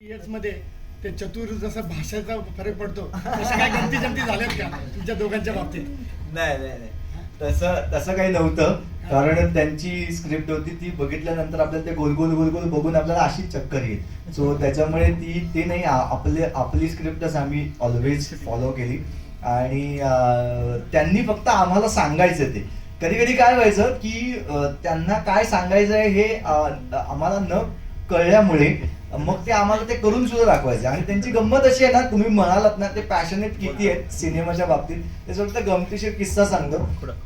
मध्ये ते चतुर जसा भाषेचा फरक पडतो तशा काय गमती जमती झाल्यात का तुमच्या दोघांच्या बाबतीत? नाही नाही नाही. तसं तसं काही नव्हतं. कारण त्यांची स्क्रिप्ट होती ती बघितल्यानंतर आपल्याला ते गोल गोल गोल गोल बघून आपल्याला अशी चक्कर येईल. सो त्याच्यामुळे ती ते नाही आपले आपली स्क्रिप्टच आम्ही ऑलवेज फॉलो केली. आणि त्यांनी फक्त आम्हाला सांगायचं ते. कधी कधी काय व्हायचं की त्यांना काय सांगायचं हे आम्हाला न कळल्यामुळे मग ते आम्हाला ते करून सुद्धा दाखवायचे. आणि त्यांची गंमत अशी आहे ना तुम्ही म्हणालात ना ते पॅशनेट किती आहेत सिनेमाच्या बाबतीत ते फक्त गमतीशीर किस्सा सांगतो.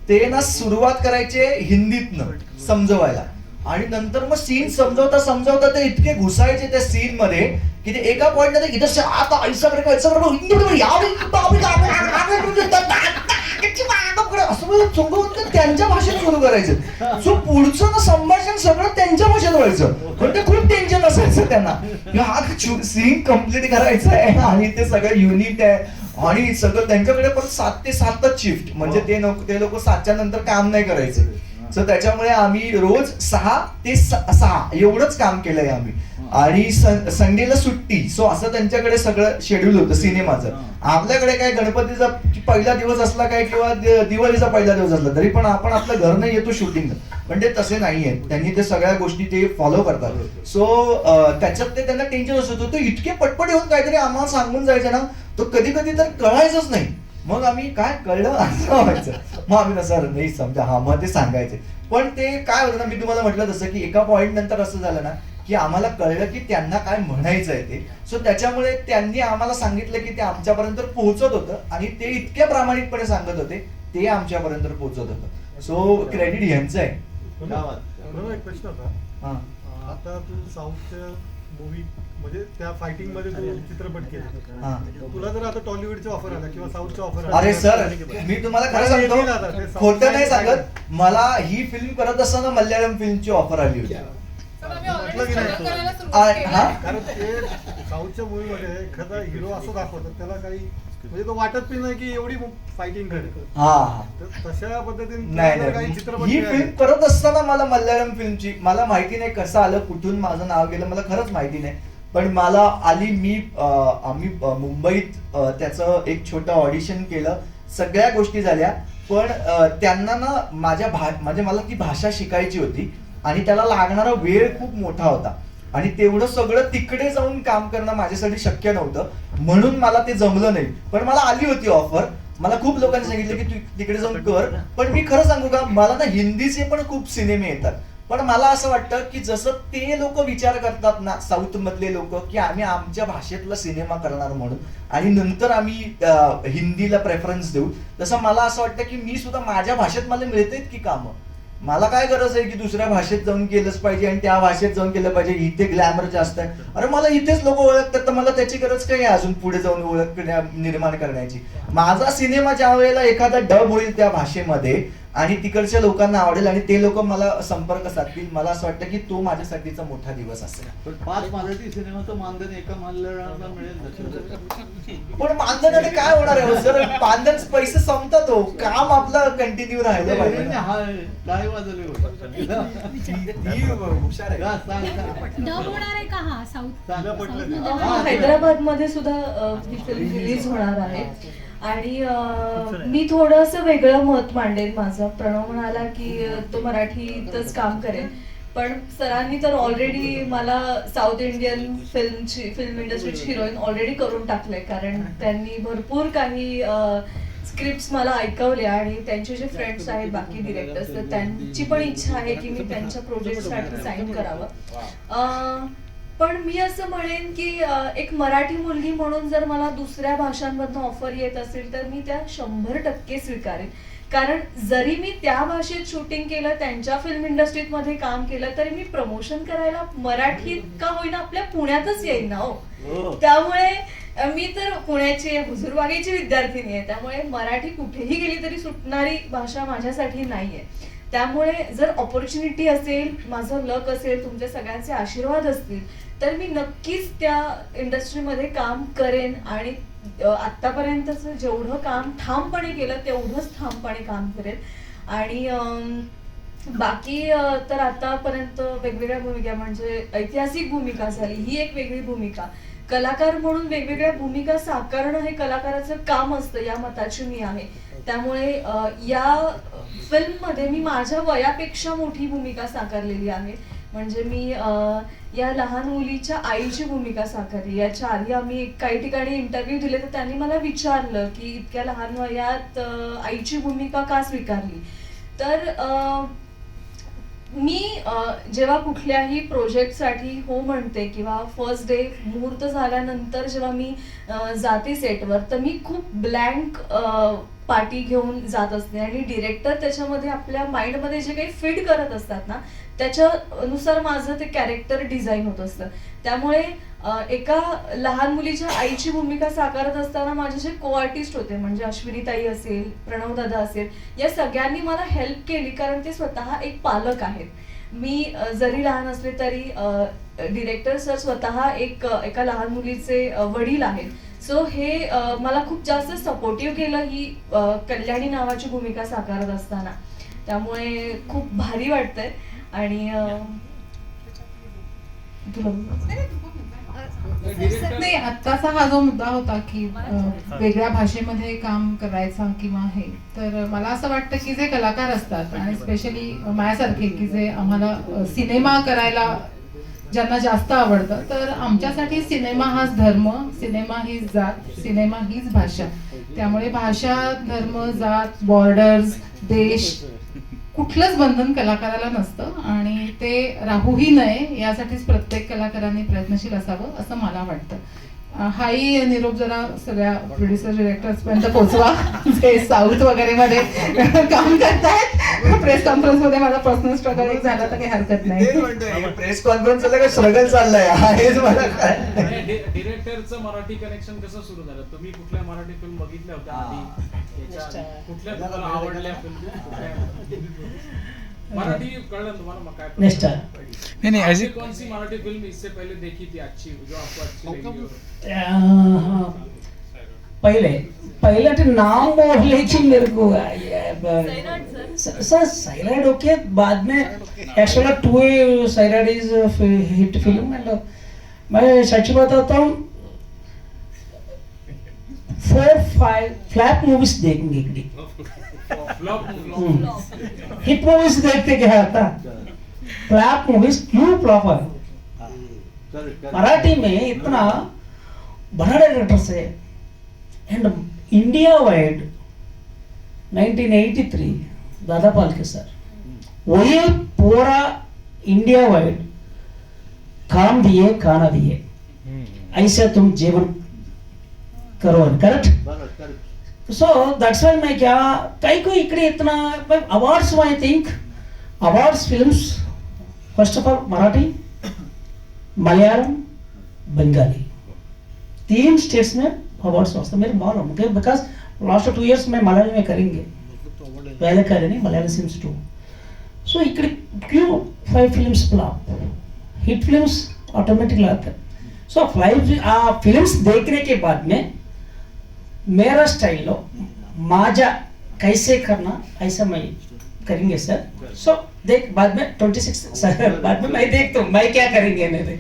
ते ना सुरुवात करायचे हिंदीतनं समजवायला. आणि नंतर मग सीन समजवता समजवता ते इतके घुसायचे त्या सीन मध्ये की ते एका पॉइंट इथं आता ऐसा म्हणजे म्हणजे असं म्हणजे त्यांच्या भाषेत सुरू करायचं. सो पुढचं ना संभाषण सगळं त्यांच्या भाषेत व्हायचं. पण ते खूप टेन्शन असायचं त्यांना. हा सीन कंप्लीट करायचं आहे आणि ते सगळं युनिट आहे. आणि सगळं त्यांच्याकडे पण सात ते सातच शिफ्ट म्हणजे ते नको ते लोक सातच्या नंतर काम नाही करायचे. सो त्याच्यामुळे आम्ही रोज सहा ते सहा एवढंच काम केलंय आम्ही. आणि संडेला सुट्टी. सो असं त्यांच्याकडे सगळं शेड्यूल होतं सिनेमाचं. आपल्याकडे काय गणपतीचा पहिला दिवस असला काय किंवा दिवाळीचा पहिला दिवस असला तरी पण आपण आपलं घर नाही येतो शूटिंगला पण ते तसे नाहीये. त्यांनी ते सगळ्या गोष्टी ते फॉलो करतात. सो त्याच्यात ते त्यांना टेन्शन असत होतं. इतके पटपट येऊन काहीतरी आम्हाला सांगून जायचं ना तो कधी कधी तर कळायचंच नाही. मग आम्ही काय कळलं? असं व्हायचं. मग आम्ही सर नाही समजा हा मग ते सांगायचे. पण ते काय होतं ना मी तुम्हाला म्हटलं तसं की एका पॉइंट नंतर असं झालं ना की आम्हाला कळलं की त्यांना काय म्हणायचं आहे ते. सो त्याच्यामुळे त्यांनी आम्हाला सांगितलं की ते आमच्यापर्यंत पोहोचत होतं आणि ते इतक्या प्रामाणिकपणे सांगत होते ते आमच्यापर्यंत पोहोचत होतं. सो क्रेडिट यांचं आहे. मला एक प्रश्न होता. हा. अं, आता तू साऊथच्या मूवी म्हणजे त्या फायटिंगमध्ये तू चित्रपट केला. हा. तुला जर आता टॉलिवूडचे ऑफर आला किंवा साऊथच्या ऑफर अरे सर मी तुम्हाला खरं सांगतो खोटं नाही सांगत. मला ही फिल्म करत असताना मल्याळम फिल्मची ऑफर आली होती. Already की नाही हा? कारण ते साऊथच्या मूवी मध्ये एखादा हिरो असं दाखवतात त्याला काही म्हणजे तो वाटत पण नाही की एवढी फायटिंग करेल. हा हा. तर तशा पद्धतीने नाही काही नाही चित्रपट ही मिळाले, फिल्म करत असताना मला मल्याळम फिल्मची मला माहिती नाही कसं आलं कुठून माझं नाव गेलं मला खरंच माहिती नाही. पण मला आली मी अं, आम्ही अं, मुंबईत अं, त्याचं एक छोटं ऑडिशन केलं. सगळ्या गोष्टी झाल्या. पण अं, त्यांना ना माझ्या भा म्हणजे मला ती भाषा शिकायची होती. आणि त्याला लागणारा वेळ खूप मोठा होता. आणि तेवढं सगळं तिकडे जाऊन काम करणं माझ्यासाठी शक्य नव्हतं. म्हणून मला ते जमलं नाही. पण मला आली होती ऑफर मला खूप लोकांनी सांगितलं की तू तिकडे जाऊन कर. पण मी खरं सांगू का मला ना हिंदीचे पण खूप सिनेमे येतात. पण मला असं वाटतं की जसं ते लोक विचार करतात ना साऊथ मधले लोक की आम्ही आमच्या भाषेतला सिनेमा करणार म्हणून. आणि नंतर आम्ही हिंदीला प्रेफरन्स देऊ. तसं मला असं वाटतं की मी सुद्धा माझ्या भाषेत मला मिळतेत की कामं? मला काय गरज आहे की दुसऱ्या भाषेत जाऊन केलंच पाहिजे आणि त्या भाषेत जाऊन केलं पाहिजे. इथे ग्लॅमर जास्त आहे. अरे मला इथेच लोक ओळखतात तर मला त्याची गरज काय आहे अजून पुढे जाऊन ओळख निर्माण करण्याची? माझा सिनेमा ज्या वेळेला एखादा डब होईल त्या भाषेमध्ये आणि तिकडच्या लोकांना आवडेल आणि ते लोक मला संपर्क साधतील मला असं वाटतं की तो माझ्यासाठीचा मोठा दिवस असेल पण पाच मराठी सिनेमाचं मानधन एका मल्याळाला मिळेल. पण मानधनाने काय होणार आहे हो सर मानधन पैसे संपतात हो काम आपलं कंटिन्यू राहिलं पाहिजे नाही, ना. हा टाळी वाजवली ही हुशार आहे जा, सांग, सांग. डब होणार आहे का हा साऊथ तिला पटलं साऊथमध्ये नाही. होणार आहे? हैदराबादमध्ये सुद्धा ही रिलीज होणार आहे आणि मी थोडस वेगळं मत मांडेल माझं. प्रणव म्हणाला की तो मराठीतच काम करेल. पण सरांनी तर ऑलरेडी मला साऊथ इंडियन फिल्मची फिल्म इंडस्ट्रीची हिरोईन ऑलरेडी करून टाकले कारण त्यांनी भरपूर काही स्क्रिप्ट मला ऐकवल्या आणि त्यांचे जे फ्रेंड्स आहेत बाकी डिरेक्टर्स तर त्यांची पण इच्छा आहे की मी त्यांच्या प्रोजेक्टसाठी साईन करावं. पण मी असं म्हणेन की एक मराठी मुलगी म्हणून जर मला दुसऱ्या भाषांमधनं ऑफर येत असेल तर मी त्या शंभर टक्के स्वीकारेन. कारण जरी मी त्या भाषेत शूटिंग केलं त्यांच्या फिल्म इंडस्ट्रीत मध्ये काम केलं तरी मी प्रमोशन करायला मराठीत का होईना आपल्या पुण्यातच येईन ना हो. त्यामुळे अ, मी तर पुण्याची हुजूरबागेची विद्यार्थिनी आहे त्यामुळे मराठी कुठेही गेली तरी सुटणारी भाषा माझ्यासाठी नाहीये. त्यामुळे जर ऑपॉर्च्युनिटी असेल माझं लक असेल तुमच्या सगळ्यांचे आशीर्वाद असतील तर मी नक्कीच त्या इंडस्ट्रीमध्ये काम करेन. आणि आत्तापर्यंतचं जेवढं काम ठामपणे केलं तेवढंच ठामपणे काम करेन. आणि बाकी तर आतापर्यंत वेगवेगळ्या भूमिका म्हणजे ऐतिहासिक भूमिका झाली ही एक वेगळी भूमिका. कलाकार म्हणून वेगवेगळ्या भूमिका साकारणं हे कलाकाराचं काम असतं या मताची मी आहे. त्यामुळे या फिल्ममध्ये मी माझ्या वयापेक्षा मोठी भूमिका साकारलेली आहे. म्हणजे मी या लहान मुलीच्या आईची भूमिका साकारली. याच्या आधी आम्ही काही ठिकाणी इंटरव्ह्यू दिले तर त्यांनी मला विचारलं की इतक्या लहान वयात आईची भूमिका का स्वीकारली? तर मी जेव्हा कुठल्याही प्रोजेक्टसाठी हो म्हणते किंवा फर्स्ट डे मुहूर्त झाल्यानंतर जेव्हा मी जाते सेटवर तर मी खूप ब्लँक पार्टी घेऊन जात असते. आणि डिरेक्टर त्याच्यामध्ये आपल्या माइंडमध्ये जे काही फिट करत असतात ना त्याच्यानुसार माझं ते कॅरेक्टर डिझाईन होत असतं. त्यामुळे एका लहान मुलीच्या आईची भूमिका साकारत असताना माझे जे को आर्टिस्ट होते. म्हणजे अश्विनी ताई असेल प्रणवदादा असेल या सगळ्यांनी मला हेल्प केली कारण ते स्वतः एक पालक आहेत. मी जरी लहान असले तरी डिरेक्टर सर स्वतः एक एका लहान मुलीचे वडील आहेत. सो हे मला खूप जास्त सपोर्टिव्ह केलं ही कल्याणी नावाची भूमिका साकारत असताना. त्यामुळे खूप भारी वाटतंय. आणि नाही आत्ताचा हा जो मुद्दा होता की वेगळ्या भाषेमध्ये काम करायचा किंवा हे तर मला असं वाटतं की जे कलाकार असतात आणि स्पेशली माझ्यासारखे की जे आम्हाला सिनेमा करायला ज्यांना जास्त आवडतं तर आमच्यासाठी सिनेमा हाच धर्म सिनेमा हीच जात सिनेमा हीच भाषा. त्यामुळे भाषा धर्म जात बॉर्डर्स देश कुठलंच बंधन कलाकाराला नसतं आणि ते राहूही नये यासाठीच प्रत्येक कलाकारांनी प्रयत्नशील असावं असं मला वाटतं. हाही निरोप जरा सगळ्या प्रोड्युसर डिरेक्टर्स पर्यंत पोहोचवा. जे साऊथ वगैरे मध्ये काम करतायत प्रेस कॉन्फरन्समध्ये माझा पर्सनल स्ट्रगल एक झाला तर काही हरकत नाही. प्रेस कॉन्फरन्स काय स्ट्रगल चाललंय. हा हेच मला काय डिरेक्टरचं मराठी कनेक्शन कसं सुरू झालं? तुम्ही कुठल्या मराठी फिल्म बघितल्या होत्या आधी? कुठल्या तुम्हाला आवडल्या फिल्म मराठी कळलं तुम्हाला मग काय नहीं नहीं आपने ऐसे कौन सी मराठी फ़िल्म इससे पहले देखी थी अच्छी? जो आपको अच्छी लगी पहले पहले तो नाम बोलने की मेरे को। सर। स- सर साइराइड ओके बाद में actually to Sairat is hit film and मैं सच बताता हूँ फोर फाइव फ्लैप मूवीज़ देखेंगे फ्लॉप हम्म। हिट मूवीज़ देखते क्या आता? फ्लैप मूवीज क्यों है मराठी में इतना बड़ा director say and India wide 1983 Dada Phalke sir वही पूरा इंडिया वाइड काम दिए खाना दिए ऐसे तुम जीवन करो करेक्ट सो दैट्स व्हाई मैं क्या कई को इकडे इतना awards I think awards films first of all Marathi Malayalam Bengali तीन स्टेट्स में अवार्ड्स वास्ते मेरे मालूम okay because last two years में मलयालम में करेंगे। पहले करे नहीं मलयालम सिम्स टू सो इकडे क्यों five films flop hit films automatically आते हैं सो फाइव फिल्म्स देखने के बाद में मेरा स्टाइल लो माजा कैसे करना ऐसा मैं करेंगे सर सो देख बाद में ट्वेंटी सिक्स बाद में मैं देखता हूँ मैं क्या करेंगे मेरे